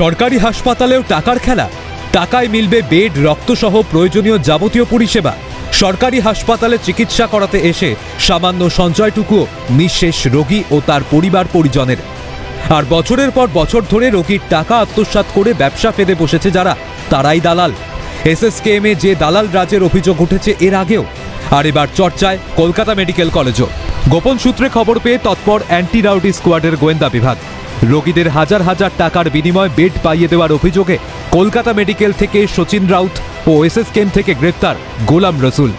সরকারি হাসপাতালেও টাকার খেলা। টাকায় মিলবে বেড, রক্তসহ প্রয়োজনীয় যাবতীয় পরিষেবা। সরকারি হাসপাতালে চিকিৎসা করাতে এসে সামান্য সঞ্চয়টুকুও নিঃশেষ রোগী ও তার পরিবার পরিজনের। আর বছরের পর বছর ধরে রোগীর টাকা আত্মসাৎ করে ব্যবসা ফেদে বসেছে যারা, তারাই দালাল। এসএসকেএমে যে দালাল রাজের অভিযোগ উঠেছে এর আগেও আর এবার চর্চায় কলকাতা মেডিকেল কলেজও। গোপন সূত্রে খবর পেয়ে তৎপর অ্যান্টি রাউডি স্কোয়াডের গোয়েন্দা বিভাগ। রোগীদের হাজার হাজার টাকার বিনিময়ে বেড পাইয়ে দেওয়ার অভিযোগে কলকাতা মেডিকেল থেকে সচিন রাউত ও এসএসকেএম থেকে গ্রেপ্তার গোলাম রসুল।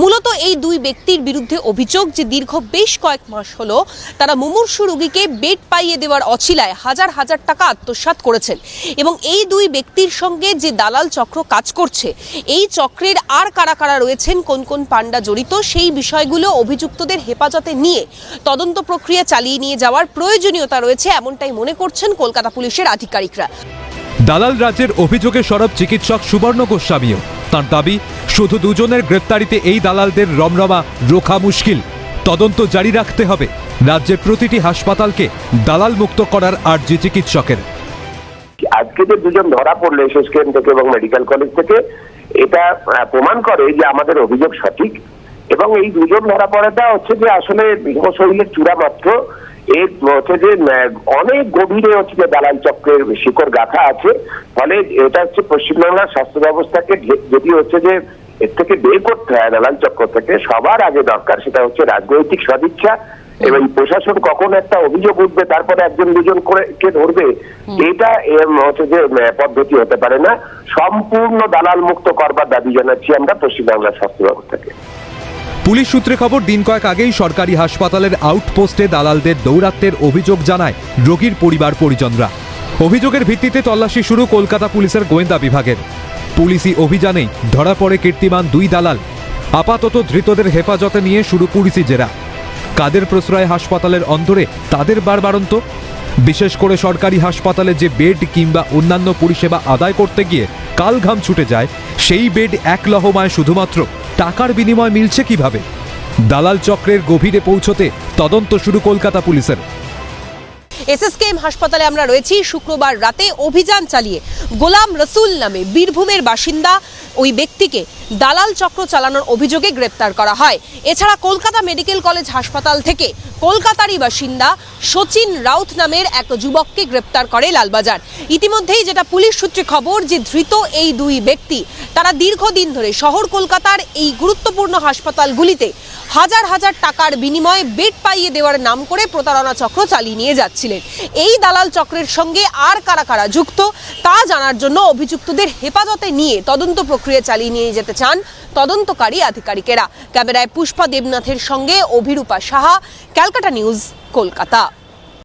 মূলত এই দুই ব্যক্তির বিরুদ্ধে অভিযোগ যে দীর্ঘ বেশ কয়েক মাস হলো তারা মুমূর্ষু রোগীকে বেড পাইয়ে দেওয়ার অছিলায় হাজার হাজার টাকা আত্মসাৎ করেছেন। এবং এই দুই ব্যক্তির সঙ্গে যে দালাল চক্র কাজ করছে, এই চক্রের আর কারা কারা রয়েছেন, কোন কোন পাণ্ডা জড়িত, সেই বিষয়গুলো অভিযুক্তদের হেফাজতে নিয়ে তদন্ত প্রক্রিয়া চালিয়ে নিয়ে যাওয়ার প্রয়োজনীয়তা রয়েছে এমনটাই মনে করছেন কলকাতা পুলিশের আধিকারিকরা। দালাল রাজ্যের অভিযোগে সরব চিকিৎসক সুবর্ণ গোস্বামীও। তার দাবি, শুধু দুজনের গ্রেপ্তারিতে এই দালালদের রমরমা রোখা মুশকিল। তদন্ত জারি রাখতে হবে। রাজ্যের প্রতিটি হাসপাতালকে দালাল মুক্ত করার আর্জি চিকিৎসকের। আজকে যে দুজন ধরা পড়ল এসএসকেএম থেকে এবং মেডিকেল কলেজ থেকে, এটা প্রমাণ করে যে আমাদের অভিযোগ সঠিক। এবং এই দুজন ধরা পড়াটা হচ্ছে যে আসলে শৈলের চূড়া মাত্র এর হচ্ছে যে অনেক গভীরে হচ্ছে যে দালাল চক্রের শিকড় গাথা আছে ফলে এটা হচ্ছে পশ্চিমবাংলার স্বাস্থ্য ব্যবস্থাকে যদি হচ্ছে যে এর থেকে বের করতে হয় দালাল চক্র থেকে সবার আগে দরকার সেটা হচ্ছে রাজনৈতিক সদিচ্ছা এবং প্রশাসন কখন একটা অভিযোগ উঠবে তারপরে একজন দুজন করে কে ধরবে এটা হচ্ছে যে পদ্ধতি হতে পারে না। সম্পূর্ণ দালাল মুক্ত করবার দাবি জানাচ্ছি আমরা পশ্চিমবাংলার স্বাস্থ্য ব্যবস্থাকে। পুলিশ সূত্রে খবর, দিন কয়েক আগেই সরকারি হাসপাতালের আউটপোস্টে দালালদের দৌরাত্মের অভিযোগ জানায় রোগীর পরিবার পরিজনরা। অভিযোগের ভিত্তিতে তল্লাশি শুরু কলকাতা পুলিশের গোয়েন্দা বিভাগের। পুলিশি অভিযানেই ধরা পড়ে কীর্তিমান দুই দালাল। আপাতত ধৃতদের হেফাজতে নিয়ে শুরু পুলিশি জেরা। কাদের প্রশ্রয় হাসপাতালের অন্তরে তাদের বারবারন্ত বিশেষ করে সরকারি হাসপাতালে যে বেড কিংবা অন্যান্য পরিষেবা আদায় করতে গিয়ে কাল ঘাম ছুটে যায়, সেই বেড এক লহমায় শুধুমাত্র টাকার বিনিময় মিলছে কীভাবে? দালাল চক্রের গভীরে পৌঁছতে তদন্ত শুরু কলকাতা পুলিশের। এসএসকেএম হাসপাতালে আমরা রয়েছি। শুক্রবার রাতে অভিযান চালিয়ে গোলাম রসুল নামে বীরভূমের বাসিন্দা ওই ব্যক্তিকে দালাল চক্র চালানোর অভিযোগে গ্রেপ্তার করা হয়। এছাড়া কলকাতা মেডিকেল কলেজ হাসপাতাল থেকে কলকাতারই বাসিন্দা সচিন রাউত নামের এক যুবককে গ্রেপ্তার করে লালবাজার। ইতিমধ্যেই যেটা পুলিশ সূত্রে খবর যে ধৃত এই দুই ব্যক্তি, তারা দীর্ঘদিন ধরে শহর কলকাতার এই গুরুত্বপূর্ণ হাসপাতালগুলিতে হাজার হাজার টাকার বিনিময়ে বেড পাইয়ে দেওয়ার নাম করে প্রতারণা চক্র চালিয়ে নিয়ে যাচ্ছিলেন। এই দালাল চক্রের সঙ্গে আর কারা কারা যুক্ত, তা জানার জন্য অভিযুক্তদের হেফাজতে নিয়ে তদন্ত প্রক্রিয়া চালিয়ে নিয়ে যেতে চান তদন্তকারী আধিকারিকেরা। ক্যামেরায় পুষ্পা দেবনাথের সঙ্গে অভিরূপা সাহা, ক্যালকাটা নিউজ, কলকাতা।